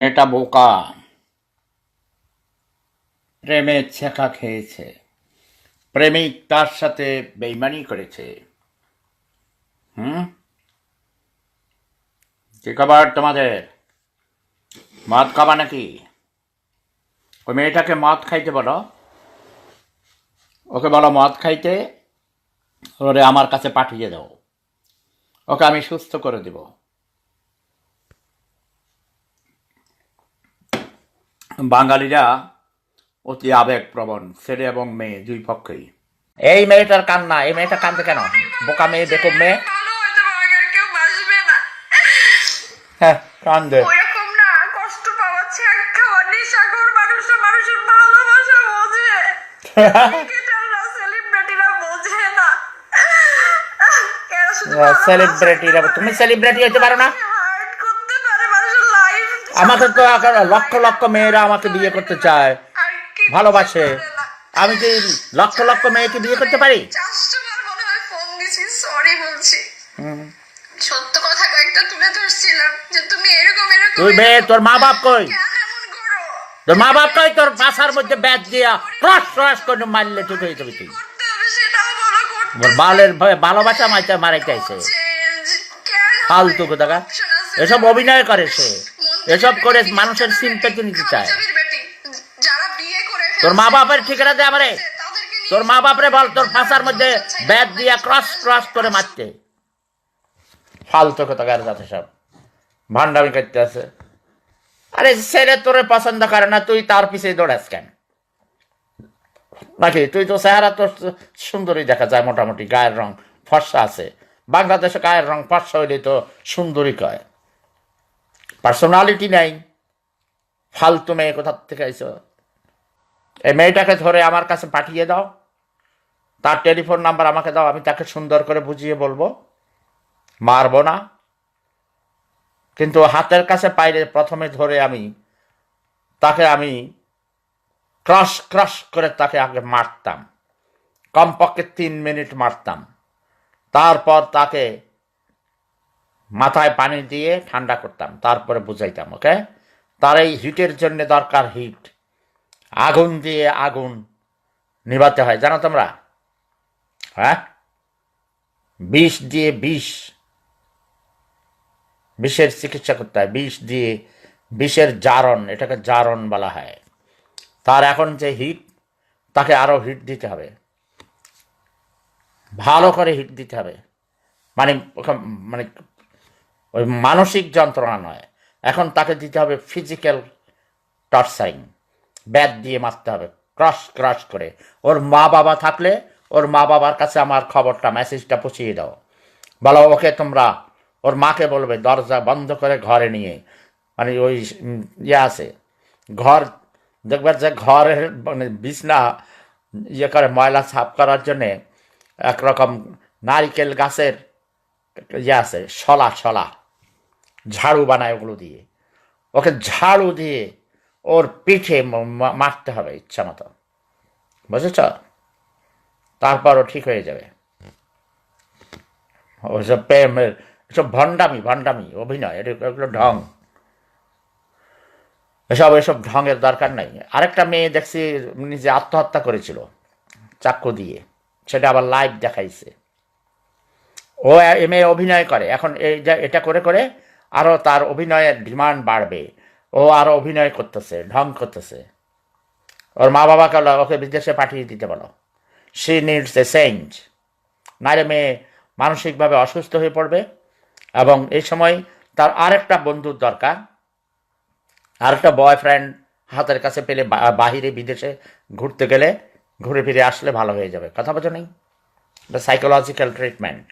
এটা বোকা। প্রেমে ছেঁকা খেয়েছে। প্রেমিক তার সাথে বেইমানি করেছে। হুম? কি খবর তোমাদের? মদ খাবা নাকি? ওই মেয়েটাকে মদ খাইতে বলো। ওকে বলো মদ খাইতে, ওরে আমার কাছে পাঠিয়ে দাও। ওকে আমি সুস্থ করে দেব। বাঙালিরা অতি আবেগপ্রবণ ছেলে এবং মেয়ে দুই পক্ষেই। এই মেয়েটার কান্না এই মেয়েটা কান্দে কেন? বোকা মেয়ে দেখো মেয়ে? হ্যাঁ কান্দে। ওইরকম না কষ্ট পাওয়া ছ্যাক খাওয়া নেশাখোর মানুষরা মানুষের ভালোবাসা বোঝে। ক্রিকেটাররা সেলিব্রিটিরা বোঝে না। এরা শুধু সেলিব্রিটিরা তুমি সেলিব্রিটি হতে পারো না। আমাকে তো এখন লক্ষ লক্ষ মেয়েরা আমাকে বিয়ে করতে চায়। ভালোবাসে। আমি কি লক্ষ লক্ষ মেয়েকে বিয়ে করতে পারি? সত্য কথা কয়েকটা তুলে ধরছিলাম যে তুমি এরকম এরকম তুই এরকম। তোর মা বাপ কই? তোর মা বাপ কই? তোর পাশার মধ্যে ব্যাগ দিয়া ক্রস ক্রস করে মারলে ঠিক হয়ে যাবে তুই। ওর বালের ভয়ে ভালোবাসা মাইতে মারাই চাইছে চেঞ্জ কেন ফালতু কোথাকা এসব অভিনয় করে সে। এসব করে মানুষের সিম্পেতি নিতে চায়। তোর মা বাপের ঠিকানা দে আমারে। তোর মা বাপরে বল তোর ফাঁসার মধ্যে ব্যাগ দিয়া ক্রস ক্রস করে মারতে। ফালতু কোথাকার যাতে সব? ভান্ডামি করতে আছে। আরে ছেলে তোরে পছন্দ করে না তুই তার পিছে দৌড়াস কেন? নাকি তুই তো চেহারা তো সুন্দরী দেখা যায় মোটামুটি গায়ের রং ফর্সা আছে। বাংলাদেশে গায়ের রং ফর্সা হইলে তো সুন্দরী কয়। পার্সোনালিটি নাই। ফালতু মেয়ে কোথা থেকে আইছো? এই মেয়েটাকে ধরে আমার কাছে পাঠিয়ে দাও। তার টেলিফোন নাম্বার আমাকে দাও, আমি তাকে সুন্দর করে বুঝিয়ে বলব। মারবো না। কিন্তু হাতের কাছে পাইলে প্রথমে ধরে আমি, তাকে আমি ক্রস ক্রস করে তাকে আগে মারতাম। কমপক্ষে তিন মিনিট মারতাম। তারপর তাকে মাথায় পানি দিয়ে ঠান্ডা করতাম, তারপরে বুঝাইতাম ওকে তার এই হিটের জন্য দরকার হিট। আগুন দিয়ে আগুন নিভাতে হয়, জানো তোমরা? হ্যাঁ? বিষ দিয়ে বিষ। বিষের চিকিৎসা করতে হয়, বিষ দিয়ে বিষের জারণ, এটাকে জারণ বলা হয়। তার এখন যে হিট, তাকে আরও হিট দিতে হবে। ভালো করে হিট দিতে হবে। মানে মানে ওই মানসিক যন্ত্রণা নয়। এখন তাকে দিতে হবে ফিজিক্যাল টর্চারিং ব্যাট দিয়ে মারতে হবে ক্রস ক্রস করে। ওর মা বাবা থাকলে ওর মা বাবার কাছে আমার খবরটা মেসেজটা পৌঁছিয়ে দাও। বলো, ওকে তোমরা, ওর মাকে বলবে, দরজা বন্ধ করে ঘরে নিয়ে। মানে ওই ইয়ে আছে। ঘর, দেখবে যে ঘরের মানে বিছনা ইয়ে করে, ময়লা সাফ করার জন্যে একরকম নারিকেল গাছের ইয়ে আছে, শলা শলা। ঝাড়ু বানায় ওগুলো দিয়ে। ওকে ঝাড়ু দিয়ে ওর পিঠে মারতে হবে ইচ্ছা মতো। বুঝেছ? তারপর ও ঠিক হয়ে যাবে। ওইসব প্রেম এসব ভণ্ডামি ভণ্ডামি, অভিনয় এগুলো ঢং। এসব এসব ঢঙের দরকার নাই। আরেকটা মেয়ে দেখছি নিজে আত্মহত্যা করেছিল চাক্কু দিয়ে। সেটা আবার লাইভ দেখাইছে। ও, এ মেয়ে অভিনয় করে। এখন এই এটা করে করে আরও তার অভিনয়ের ডিমান্ড বাড়বে। ও আরও অভিনয় করতেছে, ঢং করতেছে। ওর মা বাবাকে ওকে বিদেশে পাঠিয়ে দিতে বলো। সি নিডস এ চেঞ্জ নারে মেয়ে মানসিকভাবে অসুস্থ হয়ে পড়বে এবং এই সময় তার আরেকটা বন্ধুর দরকার। আরেকটা বয়ফ্রেন্ড হাতের কাছে পেলে বাহিরে বিদেশে ঘুরতে গেলে ঘুরে ফিরে আসলে ভালো হয়ে যাবে। কথা বোঝো নেই? Psychological treatment